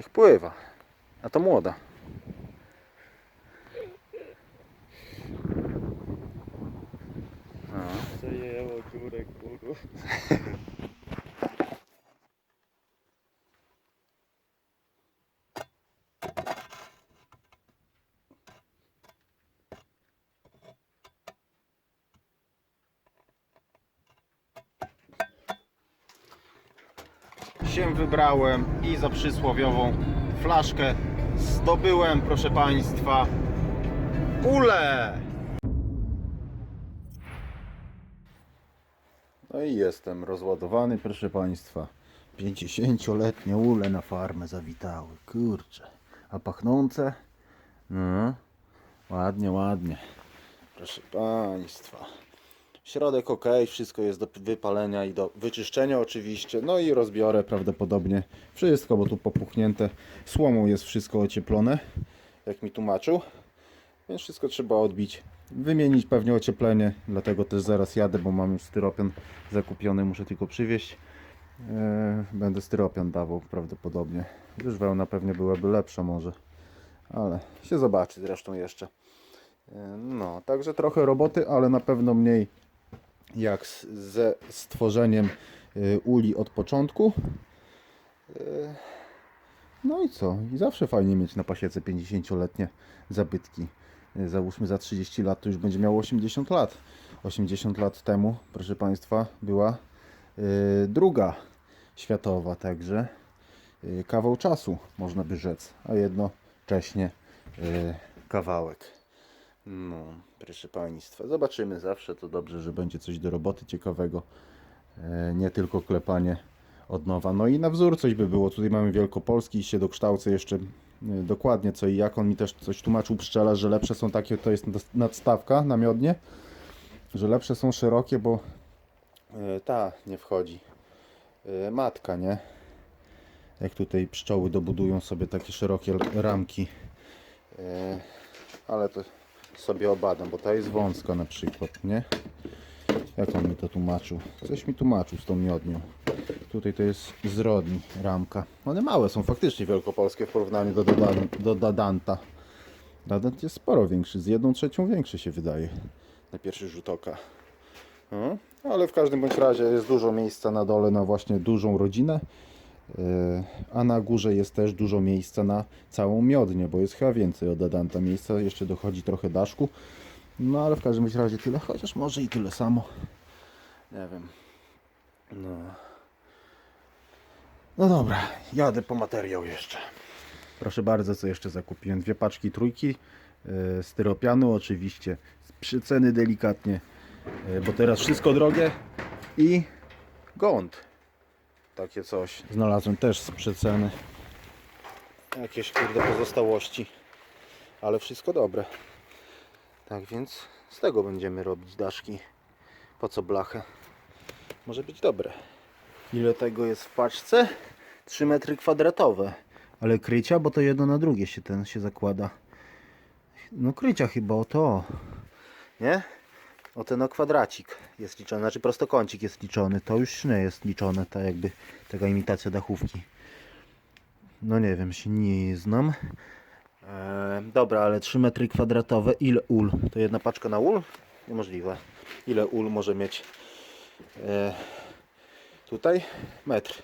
Niech pływa. A to młoda. No. Zajęło dziurę, kurwa. Się wybrałem i za przysłowiową flaszkę zdobyłem, proszę Państwa, ulę! No i jestem rozładowany, proszę Państwa. 50-letnie ule na farmę zawitały, kurczę. A pachnące? No, ładnie, ładnie. Proszę Państwa. Środek ok, wszystko jest do wypalenia i do wyczyszczenia oczywiście. No i rozbiorę prawdopodobnie wszystko, bo tu popuchnięte słomą jest wszystko ocieplone, jak mi tłumaczył. Więc wszystko trzeba odbić, wymienić pewnie ocieplenie, dlatego też zaraz jadę, bo mam już styropian zakupiony, muszę tylko przywieźć. Eee, Będę styropian dawał prawdopodobnie. Już wełna pewnie byłaby lepsza może, ale się zobaczy zresztą jeszcze. Eee, No, także trochę roboty, ale na pewno mniej jak ze stworzeniem y, uli od początku. Y, No i co? I zawsze fajnie mieć na pasiece 50-letnie zabytki. Y, Załóżmy za 30 lat to już będzie miało 80 lat. 80 lat temu, proszę Państwa, była druga światowa, także kawał czasu, można by rzec, a jednocześnie kawałek. No, proszę Państwa, zobaczymy zawsze. To dobrze, że będzie coś do roboty ciekawego. E, nie tylko klepanie od nowa. No i na wzór coś by było. Tutaj mamy Wielkopolski, się dokształcę jeszcze e, dokładnie co i jak. On mi też coś tłumaczył pszczela, że lepsze są takie, to jest nad- nadstawka na miodnie, że lepsze są szerokie, bo e, ta nie wchodzi. Matka, nie? Jak tutaj pszczoły dobudują sobie takie szerokie ramki. Ale to sobie obadam, bo ta jest wąska na przykład, nie? Jak on mi to tłumaczył? Coś mi tłumaczył z tą miodnią. Tutaj to jest zrodni ramka. One małe są faktycznie wielkopolskie w porównaniu do, do Dadanta. Dadant jest sporo większy, z jedną trzecią większy się wydaje na pierwszy rzut oka. No, ale w każdym bądź razie jest dużo miejsca na dole na właśnie dużą rodzinę. Yy, A na górze jest też dużo miejsca na całą miodnię, bo jest chyba więcej od Adanta miejsca. Jeszcze dochodzi trochę daszku. No ale w każdym razie tyle, chociaż może i tyle samo. Nie wiem. No. No dobra, jadę po materiał jeszcze. Proszę bardzo, co jeszcze zakupiłem? Dwie paczki trójki yy, styropianu, oczywiście przyceny delikatnie, yy, bo teraz wszystko drogie i gąd takie coś. Znalazłem też z przeceny. Jakieś kurde pozostałości. Ale wszystko dobre. Tak więc z tego będziemy robić daszki. Po co blachę? Może być dobre. Ile tego jest w paczce? 3 metry kwadratowe. Ale krycia, bo to jedno na drugie się ten się zakłada. No krycia chyba o to. Nie? O ten o kwadracik jest liczony, znaczy prostokącik jest liczony, to już nie jest liczone, tak jakby taka imitacja dachówki. No nie wiem, się nie znam. Eee, dobra, ale 3 metry kwadratowe, ile ul? To jedna paczka na ul? Niemożliwe. Ile ul może mieć? Eee, tutaj metr.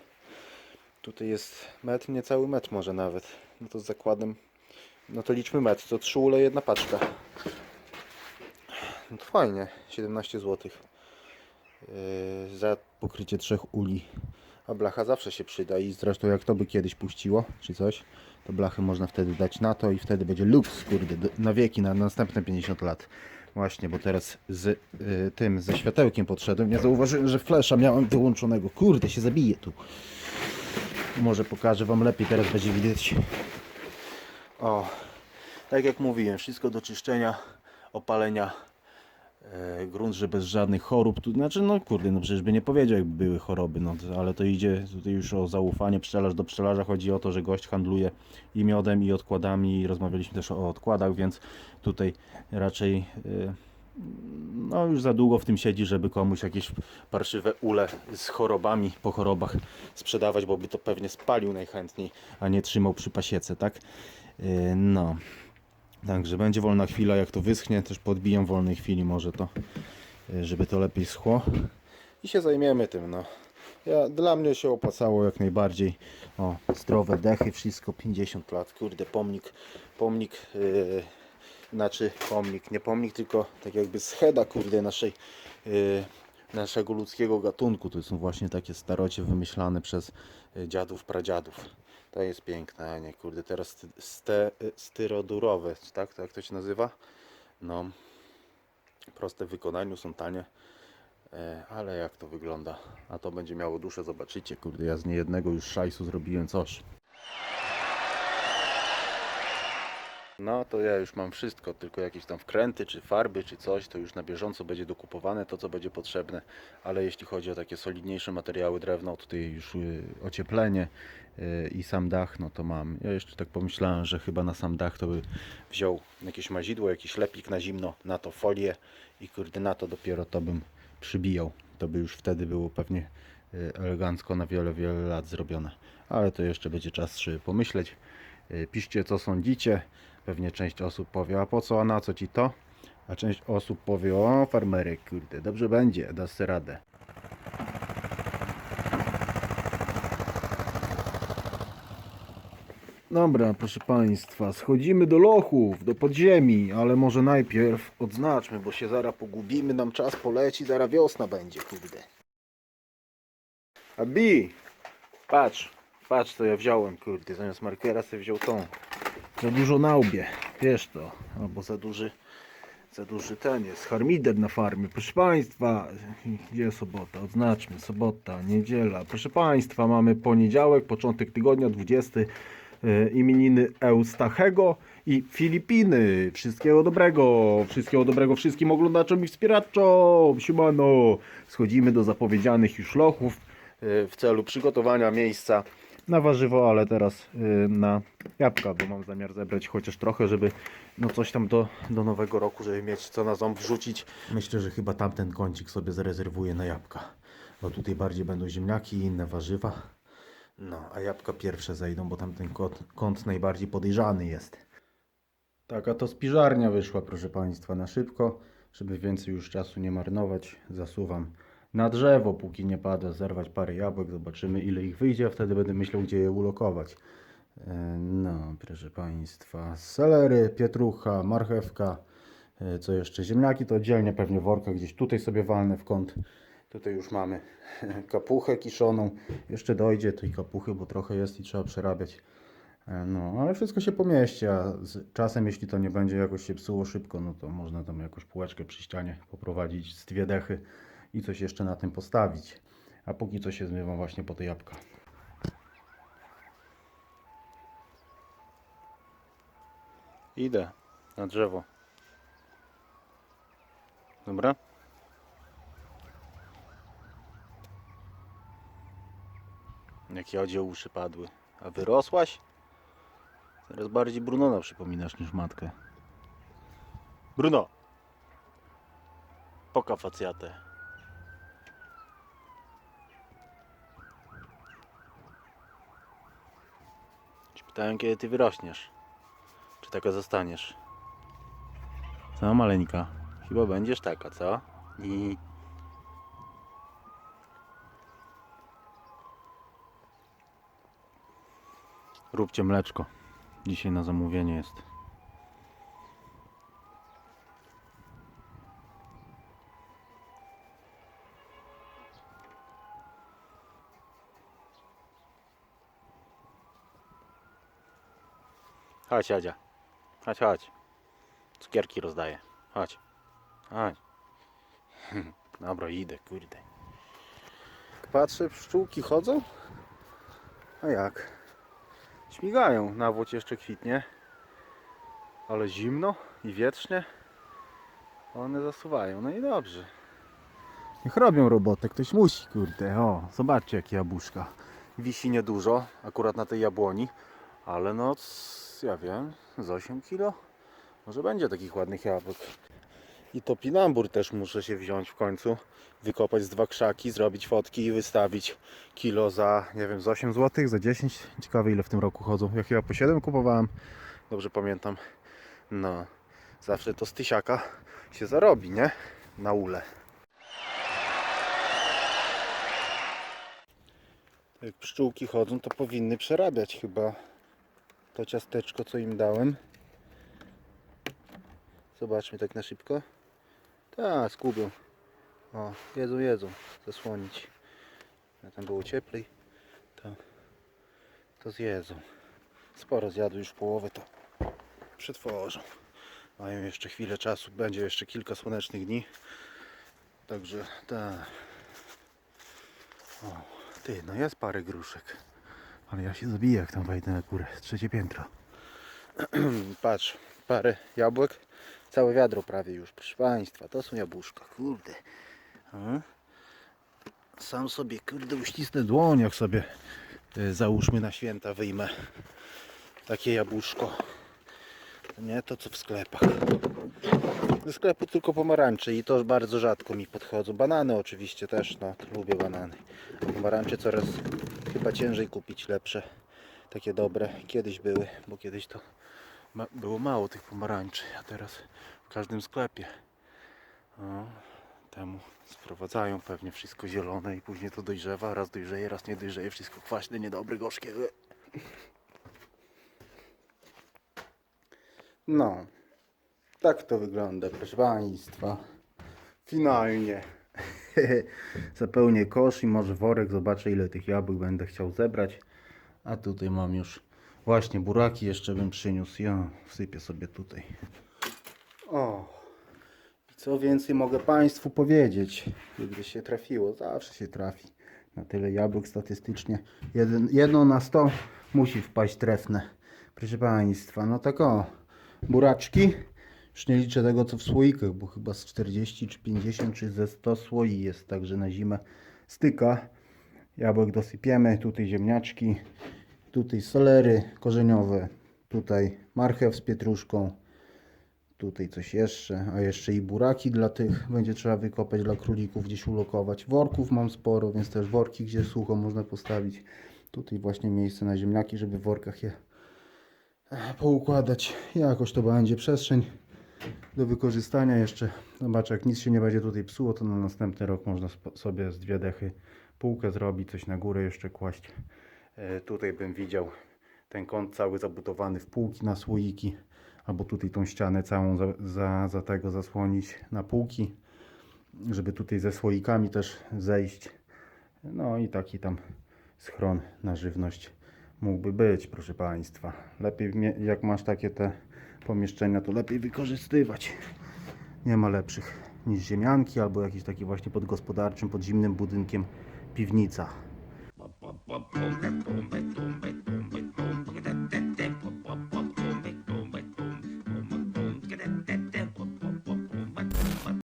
Tutaj jest metr, niecały metr może nawet. No to z zakładem, no to liczmy metr, to 3 ule, jedna paczka. No to fajnie, 17 zł. Yy, za pokrycie trzech uli. A blacha zawsze się przyda i zresztą jak to by kiedyś puściło, czy coś, to blachy można wtedy dać na to i wtedy będzie luks, kurde, na wieki, na następne 50 lat. Właśnie, bo teraz z y, tym, ze światełkiem podszedłem, nie zauważyłem, że flesza miałem wyłączonego. Kurde, się zabije tu. Może pokażę Wam lepiej, teraz będzie widać. O, tak jak mówiłem, wszystko do czyszczenia, opalenia grunt, że bez żadnych chorób. Tu, znaczy, no kurde, no przecież by nie powiedział, jakby były choroby, no ale to idzie tutaj już o zaufanie pszczelarz do pszczelarza. Chodzi o to, że gość handluje i miodem, i odkładami, i rozmawialiśmy też o odkładach, więc tutaj raczej e, no już za długo w tym siedzi, żeby komuś jakieś parszywe ule z chorobami po chorobach sprzedawać, bo by to pewnie spalił najchętniej, a nie trzymał przy pasiece, tak? Yy, No. Także będzie wolna chwila, jak to wyschnie, też podbiję wolnej chwili może to, yy, żeby to lepiej schło. I się zajmiemy tym, no. Ja, dla mnie się opłacało jak najbardziej. O, zdrowe dechy, wszystko 50 lat, kurde, pomnik, pomnik, yy, znaczy pomnik, nie pomnik, tylko tak jakby scheda, kurde, naszej, yy, naszego ludzkiego gatunku. To są właśnie takie starocie wymyślane przez dziadów, pradziadów. To jest piękne, nie, kurde, teraz ste, styrodurowe, tak, tak to się nazywa? No, proste w wykonaniu, są tanie. E, Ale jak to wygląda? A to będzie miało duszę, zobaczycie. Kurde, ja z niejednego już szajsu zrobiłem coś. No to ja już mam wszystko, tylko jakieś tam wkręty, czy farby, czy coś, to już na bieżąco będzie dokupowane, to co będzie potrzebne. Ale jeśli chodzi o takie solidniejsze materiały drewno, tutaj już y, ocieplenie y, i sam dach, no to mam. Ja jeszcze tak pomyślałem, że chyba na sam dach to by wziął jakieś mazidło, jakiś lepik na zimno, na to folię i kurde na to dopiero to bym przybijał. To by już wtedy było pewnie y, elegancko na wiele, wiele lat zrobione. Ale to jeszcze będzie czas żeby pomyśleć. Piszcie co sądzicie. Pewnie część osób powie, a po co, a na co ci to? A część osób powie, o farmerek, kurde, dobrze będzie, dasz sobie radę. Dobra, proszę Państwa, schodzimy do lochów, do podziemi, ale może najpierw odznaczmy, bo się zaraz pogubimy, nam czas poleci, zaraz wiosna będzie, kurde. A Bi, patrz, patrz co ja wziąłem, kurde, zamiast markera sobie wziął tą. Za dużo na łbie, wiesz to, albo za duży, za duży ten jest, harmider na farmie, proszę Państwa, gdzie sobota, odznaczmy, sobota, niedziela, proszę Państwa, mamy poniedziałek, początek tygodnia, 20, e, imieniny Eustachego i Filipiny, wszystkiego dobrego, wszystkiego dobrego wszystkim oglądaczom i wspieraczom, siemano, schodzimy do zapowiedzianych już lochów e, w celu przygotowania miejsca na warzywo, ale teraz y, na jabłka, bo mam zamiar zebrać chociaż trochę, żeby no coś tam do, do nowego roku, żeby mieć co na ząb wrzucić. Myślę, że chyba tamten kącik sobie zarezerwuję na jabłka, bo tutaj bardziej będą ziemniaki i inne warzywa. No, a jabłka pierwsze zejdą, bo tamten kąt, kąt najbardziej podejrzany jest. Taka to spiżarnia wyszła, proszę Państwa, na szybko, żeby więcej już czasu nie marnować. Zasuwam na drzewo, póki nie pada, zerwać parę jabłek, zobaczymy ile ich wyjdzie, a wtedy będę myślał, gdzie je ulokować. E, No, proszę Państwa, selery, pietrucha, marchewka, e, co jeszcze, ziemniaki to oddzielnie pewnie worka gdzieś tutaj sobie walnę w kąt. Tutaj już mamy kapuchę kiszoną, jeszcze dojdzie tej kapuchy, bo trochę jest i trzeba przerabiać. E, No, ale wszystko się pomieści, a z czasem, jeśli to nie będzie jakoś się psuło szybko, no to można tam jakąś półeczkę przy ścianie poprowadzić z dwie dechy i coś jeszcze na tym postawić. A póki co się zmywam właśnie po te jabłka. Idę na drzewo. Dobra? Jakie odzie uszy padły. A wyrosłaś? Teraz bardziej Brunona przypominasz niż matkę. Bruno! Poka facjatę. Pytałem kiedy ty wyrośniesz. Czy taka zostaniesz? Co maleńka? Chyba będziesz taka, co? I... Róbcie mleczko. Dzisiaj na zamówienie jest. Chodź, Adzia. Chodź, chodź. Cukierki rozdaję. Chodź. Chodź. Dobra, idę, kurde. Patrzę, pszczółki chodzą? A jak? Śmigają, nawód jeszcze kwitnie. Ale zimno i wietrznie. One zasuwają, no i dobrze. Niech robią robotę, ktoś musi, kurde. O, zobaczcie jakie jabłuszka. Wisi niedużo, akurat na tej jabłoni. Ale no, ja wiem, z 8 kilo. Może będzie takich ładnych jabłek. I topinambur też muszę się wziąć w końcu. Wykopać z dwa krzaki, zrobić fotki i wystawić kilo za, nie wiem, z 8 zł, za 10. Ciekawe ile w tym roku chodzą. Ja chyba po 7 kupowałem. Dobrze pamiętam. No, zawsze to z tysiaka się zarobi, nie? Na ule. Jak pszczółki chodzą, to powinny przerabiać chyba to ciasteczko, co im dałem. Zobaczmy tak na szybko. Tak, skubią. O, jedzą, jedzą. Zasłonić. A tam było cieplej. To, to zjedzą. Sporo zjadły już połowę, to przetworzą. Mają jeszcze chwilę czasu. Będzie jeszcze kilka słonecznych dni. Także tak. O, ty, no jest parę gruszek. Ale ja się zabiję, jak tam wejdę na górę. Trzecie piętro. Patrz, parę jabłek. Całe wiadro prawie już, proszę Państwa. To są jabłuszka, kurde. Sam sobie, kurde, uścisnę dłoń, jak sobie y, załóżmy na święta wyjmę takie jabłuszko. Nie to, co w sklepach. Do sklepu tylko pomarańcze i to bardzo rzadko mi podchodzą. Banany oczywiście też, no, lubię banany. Pomarańcze coraz chyba ciężej kupić, lepsze, takie dobre. Kiedyś były, bo kiedyś to ma, było mało tych pomarańczy, a teraz w każdym sklepie. O, temu sprowadzają pewnie wszystko zielone i później to dojrzewa, raz dojrzeje, raz nie dojrzeje, wszystko kwaśne, niedobre, gorzkie. No, tak to wygląda, proszę Państwa. Finalnie. Zapełnię kosz i może worek, zobaczę ile tych jabłek będę chciał zebrać. A tutaj mam już właśnie buraki, jeszcze bym przyniósł. Ja wsypię sobie tutaj. O, i co więcej mogę Państwu powiedzieć, gdyby się trafiło, zawsze się trafi. Na tyle jabłek statystycznie. Jeden, jedno na 100 musi wpaść trefne. Proszę Państwa, no tak o, buraczki. Już nie liczę tego co w słoikach, bo chyba z 40 czy 50 czy ze 100 słoi jest, także na zimę styka. Jabłek dosypiemy, tutaj ziemniaczki, tutaj solery korzeniowe, tutaj marchew z pietruszką, tutaj coś jeszcze, a jeszcze i buraki dla tych będzie trzeba wykopać dla królików, gdzieś ulokować. Worków mam sporo, więc też worki, gdzie sucho można postawić. Tutaj właśnie miejsce na ziemniaki, żeby w workach je e, poukładać. Jakoś to będzie przestrzeń do wykorzystania jeszcze. Zobaczę, jak nic się nie będzie tutaj psuło, to na następny rok można sobie z dwie dechy półkę zrobić, coś na górę jeszcze kłaść. E, tutaj bym widział ten kąt cały zabudowany w półki na słoiki, albo tutaj tą ścianę całą za, za, za tego zasłonić na półki, żeby tutaj ze słoikami też zejść. No i taki tam schron na żywność mógłby być, proszę Państwa. Lepiej, jak masz takie te pomieszczenia, to lepiej wykorzystywać. Nie ma lepszych niż ziemianki albo jakiś taki właśnie pod gospodarczym, pod zimnym budynkiem piwnica.